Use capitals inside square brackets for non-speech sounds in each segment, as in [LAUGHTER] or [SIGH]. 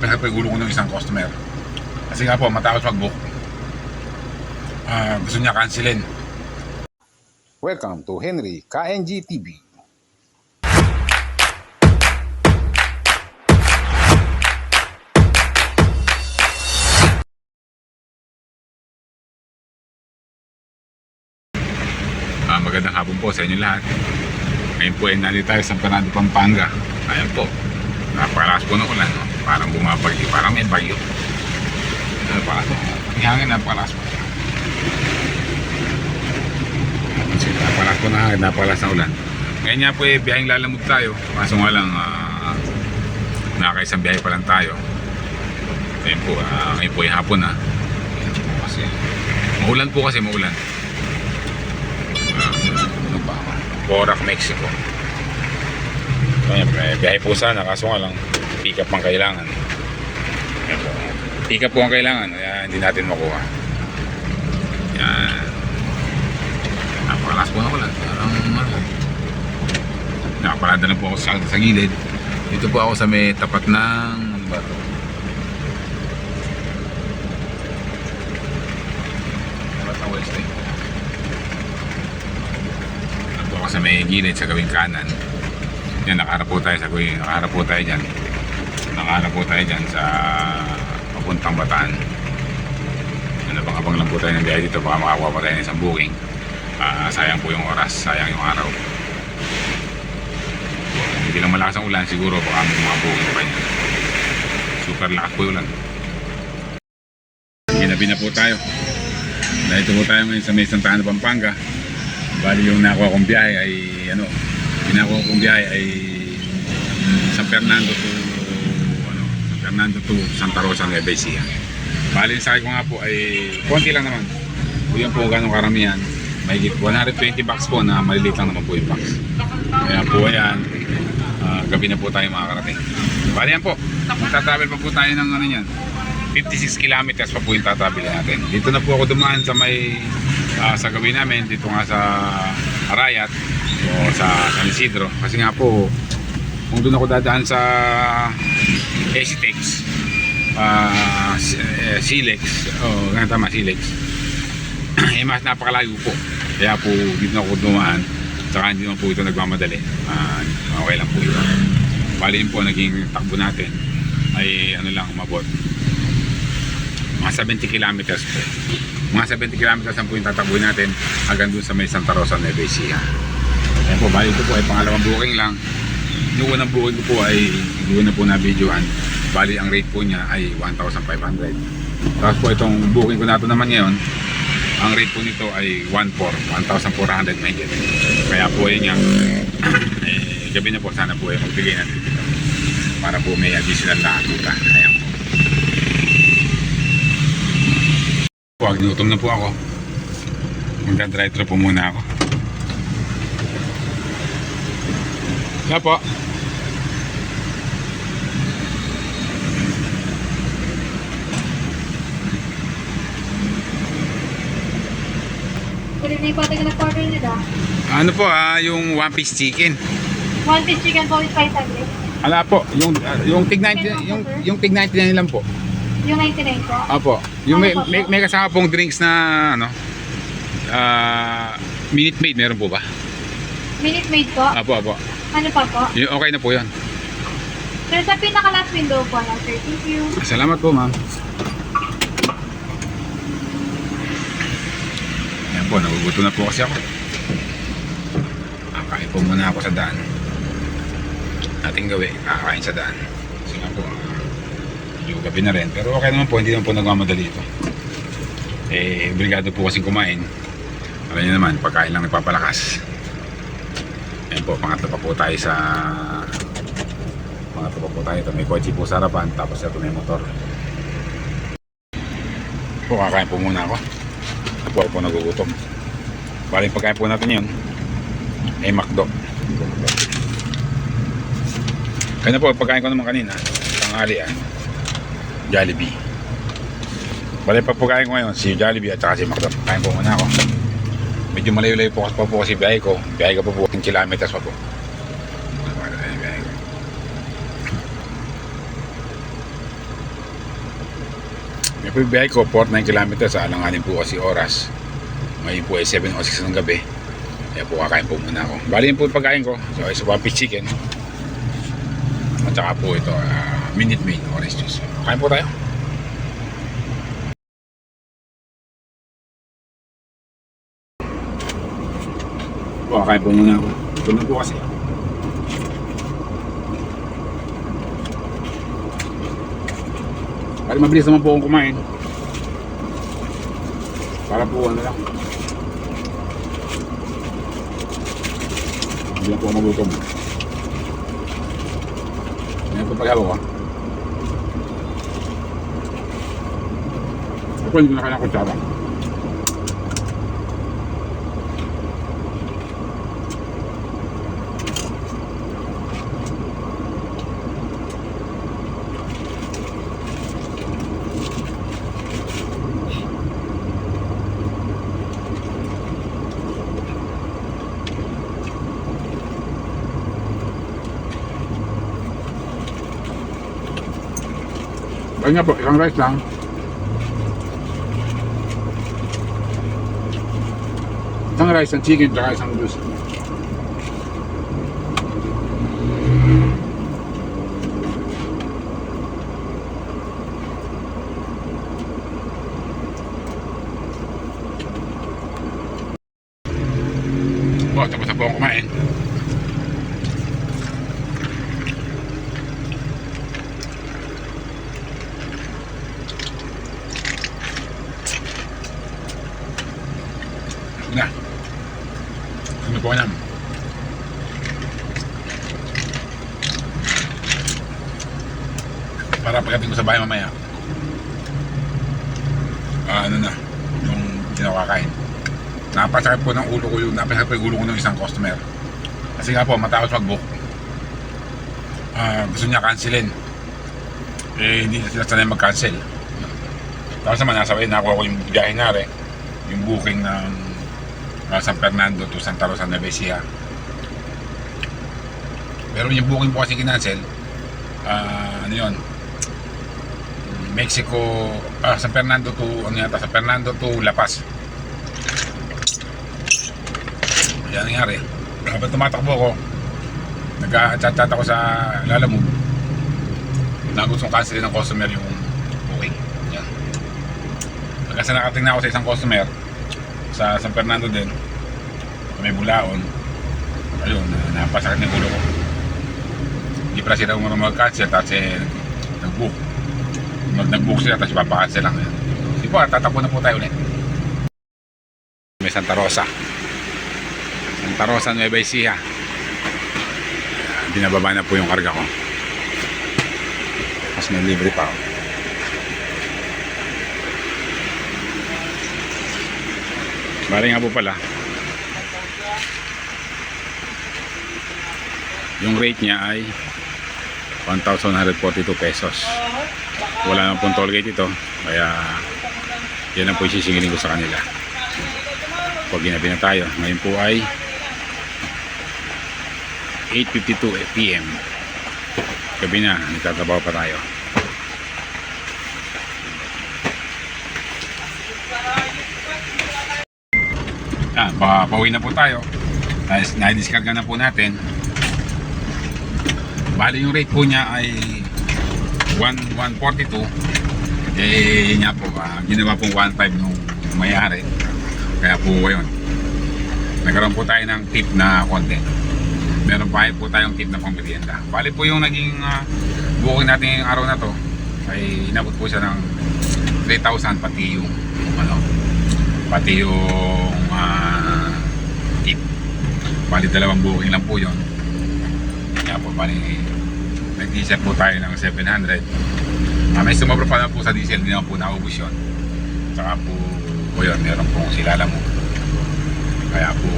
Ulo ko ng isang customer. Kasi nga po, matakot mag-book. Ah, gusto niya cancelin. Welcome to Henry KNG TV. Ah, magandang hapon po sa inyo lahat. Ngayon po ay nandito tayo sa Panado, Pampanga. Ayan po. Napakalakas po ng ulan. No? Parang bumabagyo. Parang may bagyo. Napakalakas po. Ang hangin napakalakas po. Napakalakas po ng hangin. Napakalakas ng ulan. Ngayon nga po eh, biyaheng lalamog tayo. Kaso nga lang, ah, nakakaisang biyahe pa lang tayo. Ngayon po, ah, ngayon po ay hapon ah. Ayan po Kasi, maulan po kasi, maulan. Ano ba? Borac, Mexico. Ayan, may biyahe po sana, kaso nga lang, pick up ang kailangan. Ayan. Pick up po ang kailangan, kaya hindi natin makuha. Yan. Napakalas po na ulan. Parang ano. Nakaparada na po ako sa, sa gilid. Dito po ako sa may tapat ng ano ba to? Tapat. Ano po ako sa may gilid sa gawing kanan. Yan, nakaharap po tayo sa gawing, nakaharap po tayo dyan. Nakaharap po tayo dyan sa papuntang Bataan. Nabang-abang lang po tayo ng biyahe dito, baka makakuha pa tayo ng isang booking. Ah, sayang po yung oras, sayang yung araw. Hindi lang malakas ang ulan, siguro baka may mga booking pa yan. Super lakas po yung ulan. Ginabi na po tayo. Dahil po tayo ngayon sa may Santa Pampanga. Bali yung nakuha kong biyahe ay ano, nakuha kong biyahe ay San Fernando to ano, San Fernando to Santa Rosa, Nueva Ecija. Bali sakay ko nga po ay konti lang naman. Kung yan po ganong karamihan, may 120 bucks po na maliliit lang naman po yung box. Kaya po ayan, ah, gabi na po tayo makakarating. Bali yan po, magta-travel pa po tayo ng ano yan, 56 kilometers pa po yung tatravel natin. Dito na po ako dumaan sa may ah, sa gawin namin dito nga sa Arayat o sa San Isidro. Kasi nga po kung doon ako dadaan sa Esitex uh, Silex o oh, tama Silex. [CLEARS THROAT] Eh mas napakalayo po. Kaya po dito na ako dumaan. Saka hindi naman po ito nagmamadali. Ah, okay lang po ito bali po naging takbo natin. Ay ano lang umabot. Mga 70 kilometers po mga 70 kilometers ang po tatakbuhin natin hanggang dun sa may Santa Rosa, Nueva Ecija. Ayan po, bali ito po ay pangalawang booking lang. Yung unang booking ko po ay hindi na po na-videoan bali ang rate po niya ay 1,500 tapos po itong booking ko na ito naman ngayon ang rate po nito ay 1,400 1,400 mahigit kaya po yun yung [CLEARS THROAT] eh, gabi na po sana po ay magbigay natin dito para po may additional na kita ayan Huwag ginutom na po ako. Magdadrive thru po muna ako. Kaya po. Good evening po, taga nag-order nila. Ano po ah, yung one piece chicken. One piece chicken po with 500. Ala po, yung ah, yung tig 90 yung yung tig 99 lang po. Yung 99 po. Apo. Yung may, may, may kasama pong drinks na ano ah Minute Maid meron po ba? Minute Maid po. Apo, apo. Ano pa po? Yung okay na po 'yon. Sir, sa pinaka-last window po lang, sir. Thank you. Salamat po, ma'am. Ayan po, nagugutom na po kasi ako. Kakain po muna ako sa daan. Ating gawin, kakain sa daan. Kasi nga po, ah, medyo gabi na rin. Pero okay naman po, hindi naman po nagmamadali ito. Eh, obligado po kasing kumain. Alam niyo naman, pagkain lang nagpapalakas. Ayan po, pangatlo pa po tayo sa pangatlo pa po tayo. Ito may kotse po sa harapan, tapos ito may motor. Po, kakain po muna ako. Ako po nagugutom. Bali pagkain po natin yun, ay McDo. Kaya na po, pagkain ko naman kanina, tanghali ah, Jollibee. Bali pa pagkain ko ngayon, si Jollibee at saka si McDo. Kain po muna ako. Medyo malayo-layo po pa po kasi biyahe ko. Biyahe ko po po 10 kilometers pa po. May po biyahe ko, 49 kilometers, alanganin po kasi oras. Ngayon po ay 7 o 6 ng gabi. Kaya po kakain po muna ako. Bali yun po pagkain ko. So, isa one piece chicken. At saka po ito, ah, minute maid orange juice. Kain po tayo. Po, kakain po muna ako. Ito na po kasi. Bali mabilis naman po akong kumain. Para po ano lang. Hindi na po magutom. Ngayon po paghawak ko. Hindi ko na kaya kutsara. Nga po, isang rice lang. Isang rice, isang chicken, tsaka isang juice. Oh, tapos na po akong kumain. Na. Ano po naman? Bahay mamaya. Ah, ano na, yung kinakakain. Napasakit po ng ulo ko yung, napasakit po yung ulo ko ng isang customer. Kasi nga po, matapos mag-book. Ah, gusto niya cancelin. Eh, hindi sila sanay mag-cancel. Tapos naman, nasa way, nakuha ko yung biyahe na rin yung booking ng uh, San Fernando to Santa Rosa Nueva Ecija. Pero yung booking po kasi kinancel, ah, ano yun, Mexico, ah, San Fernando to, ano yata, San Fernando to La Paz. Yan nangyari. Habang tumatakbo ko, nag-chat-chat ako sa Lalamove, na gustong cancelin ng customer yung booking. Yan. Kasi nakating na ako sa isang customer sa San Fernando din may bulaon ayun, na- napasakit na ulo ko hindi pala sila umaro mag-cancel eh, nag-book nag-book sila tapos ipapakancel lang sige po, tatakbo na po tayo ulit. May Santa Rosa. Santa Rosa Nueva Ecija. Binababa na po yung karga ko. Tapos may libre pa ako. Bari nga po pala. Yung rate niya ay 1,142 pesos. Wala naman pong toll gate ito. Kaya yan ang po isisingilin ko sa kanila. Pag ginabi na tayo. Ngayon po ay 8.52 p.m. Gabi na. Nagtatrabaho pa tayo. Ah, pa pauwi na po tayo. Na-discard na po natin. Bali yung rate po niya ay 1 142. Eh yun nga po, ah, ginawa pong 1.5 nung mayari. Kaya po yun. Nagkaroon po tayo ng tip na konti. Meron pa po tayong tip na pangmerienda. Bali po yung naging uh, booking natin yung araw na to ay inabot po siya ng 3,000 pati yung ano, pati yung ah, tip. Bali dalawang booking lang po yon. Kaya po bali nag-diesel po tayo ng 700. Ah, may sumobra pa na po sa diesel, hindi naman po naubos yun. Saka po, po yun, meron pong silala mo. Kaya po,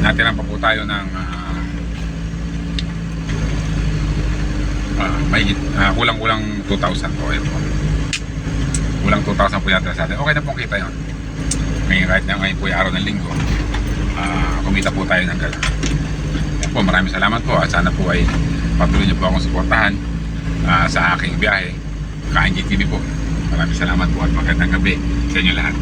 natiran pa po tayo ng ah, ah, may ah, kulang-kulang 2,000 po. Po. Kulang 2,000 po yata sa atin. Okay na pong kita yun. Ngayon, kahit na ngayon po yung araw ng linggo, ah, kumita po tayo ng gano'n. Po, maraming salamat po at sana po ay patuloy niyo po akong suportahan ah, sa aking biyahe. Kain GTV po. Maraming salamat po at magandang gabi sa inyo lahat.